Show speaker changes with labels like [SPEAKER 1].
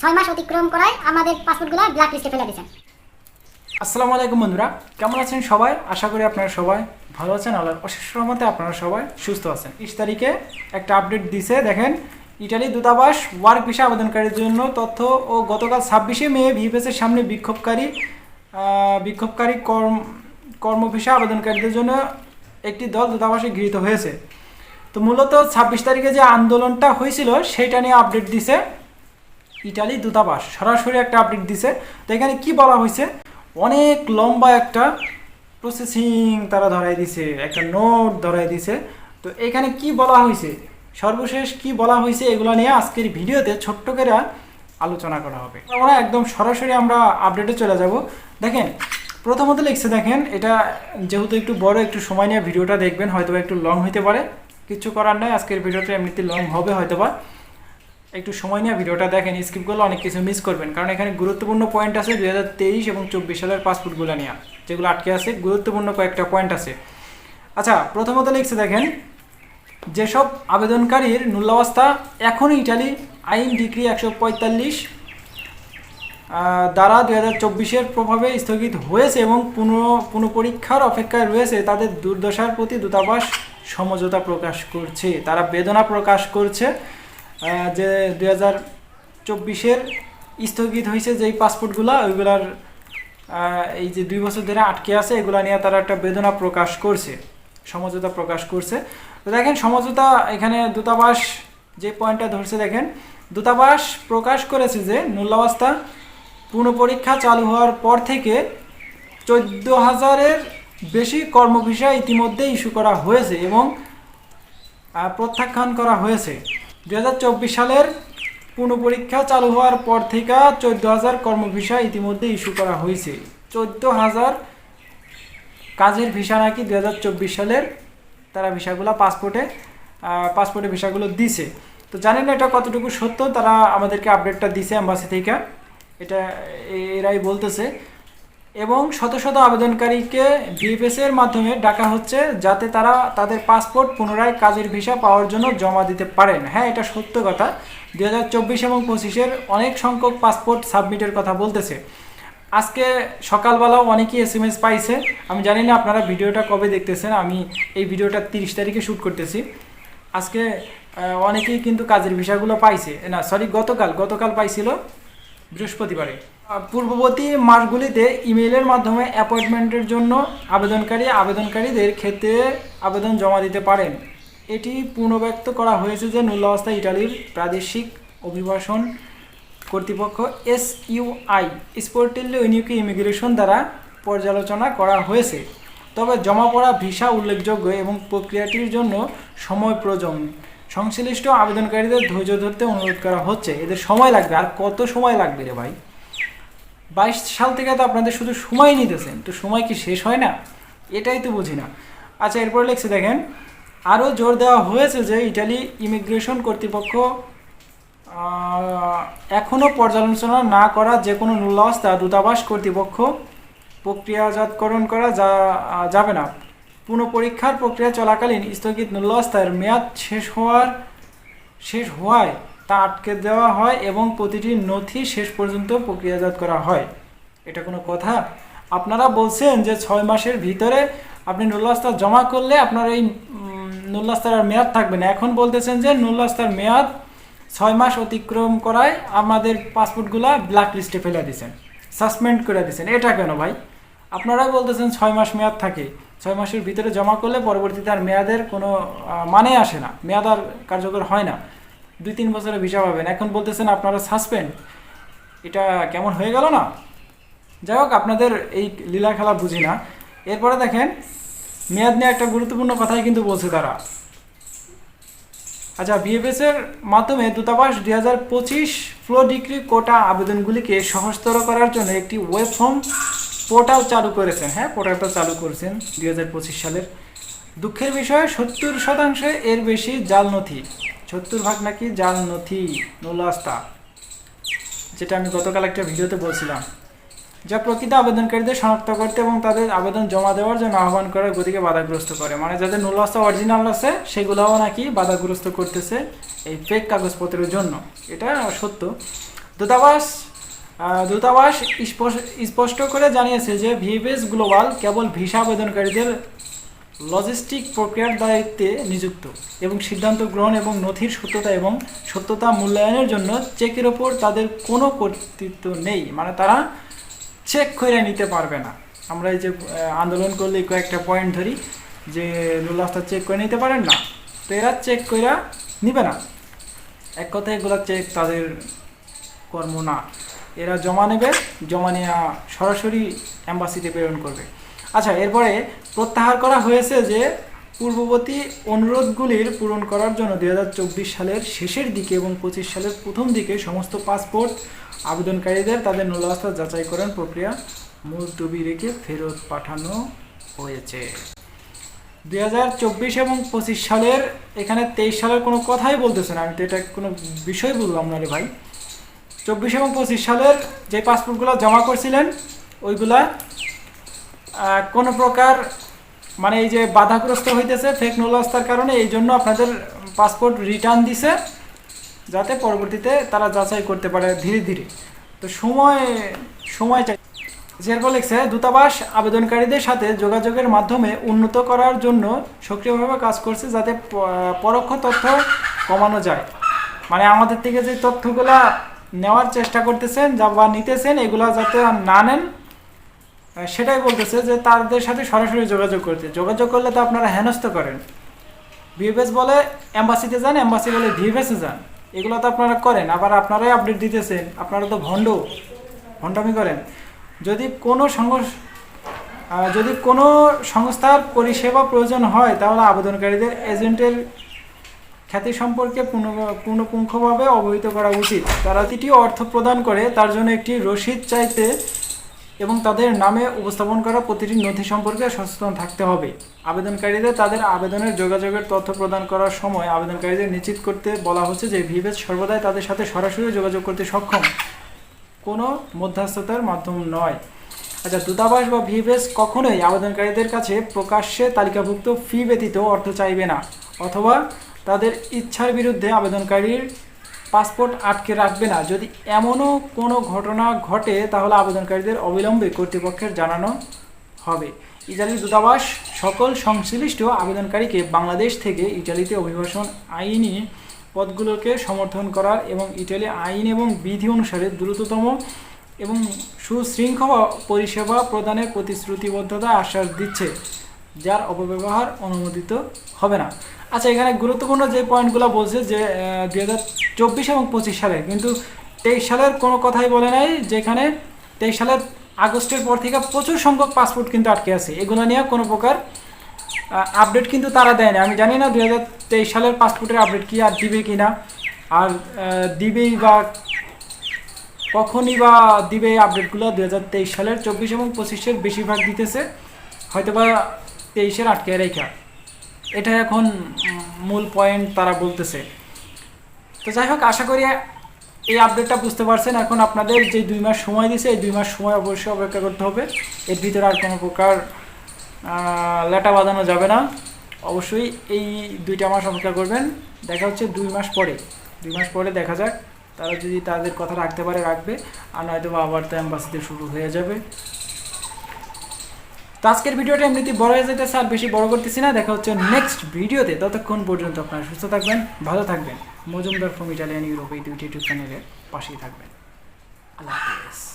[SPEAKER 1] ছয় মাস অতিক্রম করায় আমাদের পাসপোর্টগুলো ব্ল্যাক লিস্টে ফেলে দিয়েছেন।
[SPEAKER 2] আসসালামু আলাইকুম বন্ধুরা, কেমন আছেন সবাই? আশা করি আপনারা সবাই ভালো আছেন। আল্লাহর অশেষ রহমতে আপনারা সবাই সুস্থ আছেন। বিশ তারিখে একটা আপডেট দিছে, দেখেন ইটালি দূতাবাস ওয়ার্ক ভিসা আবেদনকারীর জন্য তথ্য ও গতকাল ছাব্বিশে মে ভিপিএসের সামনে বিক্ষোভকারী বিক্ষোভকারী কর্ম কর্ম ভিসা আবেদনকারীদের জন্য একটি দল দূতাবাসে গৃহীত হয়েছে। তো মূলত ছাব্বিশ তারিখে যে আন্দোলনটা হয়েছিল, সেটা নিয়ে আপডেট দিছে। ইটালি দূতাবাস, সরাসরি একটা আপডেট দিছে। তো এখানে কি বলা হয়েছে অনেক লম্বা একটা প্রসেসিং তারা ধরাই দিছে, একটা নোট ধরাই দিছে। তো এখানে কি বলা হয়েছে সর্বশেষ কি বলা হয়েছে এগুলো নিয়ে আজকের ভিডিওতে ছোট্ট করে আলোচনা করা হবে। আমরা একদম সরাসরি আমরা আপডেটে চলে যাব। দেখেন, প্রথমত লিখছে, দেখেন, এটা যেহেতু একটু বড়, একটু সময় নিয়ে ভিডিওটা দেখবেন হয়তো একটু লং হইতে পারে। কিছু করার নাই, আজকের ভিডিওটা এমনিতে লং হবে হয়তোবা। একটু সময় নিয়ে ভিডিওটা দেখেন স্কিপ করলে অনেক কিছু মিস করবেন। কারণ এখানে গুরুত্বপূর্ণ পয়েন্ট আছে দুই হাজার তেইশ এবং চব্বিশ সালের পাসপোর্টগুলো নিয়ে। যেগুলো আটকে আছে, গুরুত্বপূর্ণ কয়েকটা পয়েন্ট আছে। আচ্ছা প্রথমত লিখছে দেখেন, যেসব আবেদনকারীর মূল্যাবস্থা এখনও ইটালি আইন ডিগ্রি একশো পঁয়তাল্লিশ দ্বারা দুই হাজার চব্বিশের প্রভাবে স্থগিত হয়েছে এবং পুনঃ, পুনঃপরীক্ষার অপেক্ষায় রয়েছে, তাদের দুর্দশার প্রতি দূতাবাস সমঝোতা প্রকাশ করছে। তারা বেদনা প্রকাশ করছে। যে দুই হাজার চব্বিশের স্থগিত হয়েছে যেই পাসপোর্টগুলো ওইগুলার এই যে দুই বছর ধরে আটকে আছে, এগুলা নিয়ে তারা একটা বেদনা প্রকাশ করছে, সমঝোতা প্রকাশ করছে। তো দেখেন, সমঝোতা এখানে দূতাবাস যে পয়েন্টটা ধরছে, দেখেন, দূতাবাস প্রকাশ করেছে যে মূল্যাবস্থা পুনঃপরীক্ষা চালু হওয়ার পর থেকে চোদ্দ হাজারের বেশি কর্মভিসা ইতিমধ্যে ইস্যু করা হয়েছে এবং প্রত্যাখ্যান করা হয়েছে। দু হাজার চব্বিশ সালের পুনঃপরীক্ষা চালু হওয়ার পর থেকে চোদ্দ হাজার কর্মভিসা ইতিমধ্যে ইস্যু করা হয়েছে। চোদ্দ হাজার কাজের ভিসা নাকি দু হাজার চব্বিশ সালের তারা ভিসাগুলো পাসপোর্টে পাসপোর্টে ভিসাগুলো দিছে। তো জানেন না এটা কতটুকু সত্য? তারা আমাদেরকে আপডেটটা দিছে অ্যাম্বাসি থেকে। এটা এরাই বলতেছে। এবং শত শত আবেদনকারীকে বিএফএস এর মাধ্যমে ডাকা হচ্ছে যাতে তারা তাদের পাসপোর্ট পুনরায় কাজের ভিসা পাওয়ার জন্য জমা দিতে পারেন। হ্যাঁ এটা সত্য কথা। দু হাজার চব্বিশ এবং পঁচিশের অনেক সংখ্যক পাসপোর্ট সাবমিটের কথা বলতেছে। আজকে সকালবেলাও অনেকেই এস এম এস পাইছে। আমি জানি না আপনারা ভিডিওটা কবে দেখতেছেন। আমি এই ভিডিওটা তিরিশ তারিখে শ্যুট করতেছি। আজকে অনেকেই কিন্তু কাজের ভিসাগুলো পাইছে। না সরি গতকাল গতকাল পাইছিল বৃহস্পতিবারে। পূর্ববর্তী মাসগুলিতে ইমেইলের মাধ্যমে অ্যাপয়েন্টমেন্টের জন্য আবেদনকারী আবেদনকারীদের ক্ষেত্রে আবেদন জমা দিতে পারেন। এটি পুনর্ব্যক্ত করা হয়েছে যে নুল্লাবস্থা ইটালির প্রাদেশিক অভিবাসন কর্তৃপক্ষ S UI Sportello Unico immigration দ্বারা পর্যালোচনা করা হয়েছে। তবে জমা পড়া ভিসা উল্লেখযোগ্য এবং প্রক্রিয়াটির জন্য সময় প্রয়োজন। সংশ্লিষ্ট আবেদনকারীদের ধৈর্য ধরতে অনুরোধ করা হচ্ছে। এদের সময় লাগবে। আর কত সময় লাগবে রে ভাই? বাইশ সাল থেকে তো আপনাদের শুধু সময় নিতেছেন, তো সময় কি শেষ হয় না? এটাই তো বুঝি না। আচ্ছা এরপরে লিখছে, দেখেন, আরও জোর দেওয়া হয়েছে যে ইটালি ইমিগ্রেশন কর্তৃপক্ষ এখনও পর্যালোচনা না করা যে কোনো মূল্যাবস্থা দূতাবাস কর্তৃপক্ষ প্রক্রিয়াজাতকরণ করা যা যাবে না। পুনঃপরীক্ষার প্রক্রিয়া চলাকালীন স্থগিত মূল্যাবস্থার মেয়াদ শেষ হওয়ার, শেষ হওয়ায় তা আটকে দেওয়া হয় এবং প্রতিটি নথি শেষ পর্যন্ত প্রক্রিয়াজাত করা হয়। এটা কোনো কথা? আপনারা বলছেন যে ছয় মাসের ভিতরে আপনি নুল্লাস্তা জমা করলে আপনার এই নুল্লাস্তার আর মেয়াদ থাকবে না। এখন বলতেছেন যে নুল্লাস্তার মেয়াদ ছয় মাস অতিক্রম করায় আমাদের পাসপোর্টগুলা ব্ল্যাক লিস্টে ফেলে দিয়েছেন। সাসপেন্ড করে দিয়েছেন। এটা কেন ভাই? আপনারাই বলতেছেন ছয় মাস মেয়াদ থাকে। ছয় মাসের ভিতরে জমা করলে পরবর্তীতে আর মেয়াদের কোনো মানে আসে না। মেয়াদ আর কার্যকর হয় না। দুই তিন বছরে ভিসা পাবেন। এখন বলতেছেন আপনারা সাসপেন্ড এটা কেমন হয়ে গেল না? যাই হোক, আপনাদের এই লীলা খেলা বুঝি না। এরপরে দেখেন, মেয়াদ নিয়ে একটা গুরুত্বপূর্ণ কথাই কিন্তু বলছে তারা। আচ্ছা বিএফএস এর মাধ্যমে দূতাবাস দুই হাজার পঁচিশ ফ্লো ডিগ্রি কোটা আবেদনগুলিকে সহজতর করার জন্য একটি ওয়েব ফর্ম পোর্টাল চালু করেছেন। হ্যাঁ পোর্টালটা চালু করেছেন দুই হাজার পঁচিশ সালের। দুঃখের বিষয়ে, সত্তর শতাংশে এর বেশি জাল নথি। সত্তর ভাগ নাকি জাল নথি নোলাস্তা যেটা আমি গতকাল একটা ভিডিওতে বলছিলাম, যা প্রকৃত আবেদনকারীদের শনাক্ত করতে এবং তাদের আবেদন জমা দেওয়ার জন্য আহ্বান করার গতিকে বাধাগ্রস্ত করে। মানে যাদের নুলাস্তা অরিজিনাল আছে, সেগুলোও নাকি বাধাগ্রস্ত করতেছে এই ফেক কাগজপত্রের জন্য। এটা সত্য। দূতাবাস দূতাবাস স্পষ্ট- করে জানিয়েছে যে ভিএফএস গ্লোবাল কেবল ভিসা আবেদনকারীদের লজিস্টিক প্রক্রিয়ার দায়িত্বে নিযুক্ত এবং সিদ্ধান্ত গ্রহণ এবং নথির সত্যতা এবং সত্যতা মূল্যায়নের জন্য চেকের ওপর তাদের কোনো কর্তৃত্ব নেই। মানে তারা চেক করে নিতে পারবে না। আমরা এই যে আন্দোলন করলে কয়েকটা পয়েন্ট ধরি, যে রুল আফতার চেক করে নিতে পারেন না, তো এরা চেক করে নিবে না। এক কথায় এগুলো চেক তাদের কর্ম না। এরা জমা নেবে, জমা নিয়ে সরাসরি অ্যাম্বাসিতে প্রেরণ করবে। আচ্ছা এরপরে প্রত্যাহার করা হয়েছে যে পূর্ববর্তী অনুরোধগুলির পূরণ করার জন্য দু হাজার চব্বিশ সালের শেষের দিকে এবং পঁচিশ সালের প্রথম দিকে সমস্ত পাসপোর্ট আবেদনকারীদের তাদের নূলাবস্থা যাচাইকরণ প্রক্রিয়া মুলতবি রেখে ফেরত পাঠানো হয়েছে। দুই হাজার চব্বিশ এবং পঁচিশ সালের, এখানে তেইশ সালের কোনো কথাই বলতেছে না। আমি তো এটা কোনো বিষয় বললাম না রে ভাই। চব্বিশ এবং পঁচিশ সালের যে পাসপোর্টগুলো জমা করছিলেন, ওইগুলা কোনো প্রকার মানে এই যে বাধাগ্রস্ত হইতেছে ফেক নলাস্তার কারণে, এই জন্য আপনাদের পাসপোর্ট রিটার্ন দিছে, যাতে পরবর্তীতে তারা যাচাই করতে পারে ধীরে ধীরে। তো সময় সময় চাই। এরপর লিখছে, দূতাবাস আবেদনকারীদের সাথে যোগাযোগের মাধ্যমে উন্নত করার জন্য সক্রিয়ভাবে কাজ করছে যাতে পরোক্ষ তথ্য কমানো যায়। মানে আমাদের থেকে যে তথ্যগুলা নেওয়ার চেষ্টা করতেছেন, যা বা নিতেছেন, এগুলা যাতে না নেন সেটাই বলতেছে যে তাদের সাথে সরাসরি যোগাযোগ করতে। যোগাযোগ করলে তো আপনারা হেনস্থ করেন। ভিএফএস বলে অ্যাম্বাসিতে যান অ্যাম্বাসি বলে ভিএফএসে যান। এগুলো তো আপনারা করেন, আবার আপনারাই আপডেট দিতেছেন। আপনারা তো ভণ্ড, ভণ্ডামি করেন। যদি কোনো সংঘ যদি কোনো সংস্থার পরিষেবা প্রয়োজন হয়, তাহলে আবেদনকারীদের এজেন্টের খ্যাতি সম্পর্কে পুঙ্খানুপুঙ্খভাবে অবহিত করা উচিত। তারা তিটি অর্থ প্রদান করে, তার জন্য একটি রসিদ চাইতে এবং তাদের নামে উপস্থাপন করা প্রতিটি নথি সম্পর্কে সচেতন থাকতে হবে। আবেদনকারীদের তাদের আবেদনের যোগাযোগের তথ্য প্রদান করার সময় আবেদনকারীদের নিশ্চিত করতে বলা হচ্ছে যে ভিভেজ সর্বদাই তাদের সাথে সরাসরি যোগাযোগ করতে সক্ষম। কোনো মধ্যস্থতার মাধ্যম নয়। আচ্ছা দূতাবাস বা ভিভেস কখনোই আবেদনকারীদের কাছে প্রকাশ্যে তালিকাভুক্ত ফি ব্যতীত অর্থ চাইবে না, অথবা তাদের ইচ্ছার বিরুদ্ধে আবেদনকারীর পাসপোর্ট আটকে রাখবে না। যদি এমনও কোনো ঘটনা ঘটে, তাহলে আবেদনকারীদের অবিলম্বে কর্তৃপক্ষের জানানো হবে। ইতালি দূতাবাস সকল সংশ্লিষ্ট আবেদনকারীকে বাংলাদেশ থেকে ইটালিতে অভিবাসন আইনি পদগুলোকে সমর্থন করার এবং ইটালি আইন এবং বিধি অনুসারে দ্রুততম এবং সুশৃঙ্খল পরিষেবা প্রদানের প্রতিশ্রুতিবদ্ধতা আশ্বাস দিচ্ছে, যার অপব্যবহার অনুমোদিত হবে না। আচ্ছা এখানে গুরুত্বপূর্ণ যে পয়েন্টগুলো বলছে যে দুই হাজার চব্বিশ এবং পঁচিশ সালে, কিন্তু তেইশ সালের কোনো কথাই বলে নাই যেখানে তেইশ সালের আগস্টের পর থেকে প্রচুর সংখ্যক পাসপোর্ট কিন্তু আটকে আছে। এগুলো নিয়ে কোনো প্রকার আপডেট কিন্তু তারা দেয়নি। আমি জানি না দুই হাজার তেইশ সালের পাসপোর্টের আপডেট কি আর দিবে কি না আর দিবেই বা কখনই বা দিবে এই আপডেটগুলো দুই হাজার তেইশ সালের চব্বিশ এবং পঁচিশের বেশিরভাগ দিতেছে। হয়তো বা তেইশের আটকে রেখা। এটা এখন মূল পয়েন্ট তারা বলতেছে। তো যাই হোক, আশা করি এই আপডেটটা বুঝতে পারছেন। এখন আপনাদের যে দুই মাস সময় দিছে, এই দুই মাস সময় অবশ্যই অপেক্ষা করতে হবে। এর ভিতরে আর কোনো প্রকার লেটা বাঁধানো যাবে না। অবশ্যই এই দুইটা মাস অপেক্ষা করবেন। দেখা হচ্ছে দুই মাস পরে। দুই মাস পরে দেখা যাক। তারা যদি তাদের কথা রাখতে পারে, রাখবে। আর নয়তো আবার তো অ্যাম্বাসিতে শুরু হয়ে যাবে। তো আজকের ভিডিওটা এমনিতে বড় হয়ে যেতে স্যার বেশি বড় করতেছি না। দেখা হচ্ছে নেক্সট ভিডিওতে। ততক্ষণ পর্যন্ত আপনারা সুস্থ থাকবেন, ভালো থাকবেন। মজুমদার ফ্রম ইটালিয়ান ইউরোপ এই দুইটি ইউটিউব চ্যানেলের পাশেই থাকবেন। আল্লাহ হাফেজ।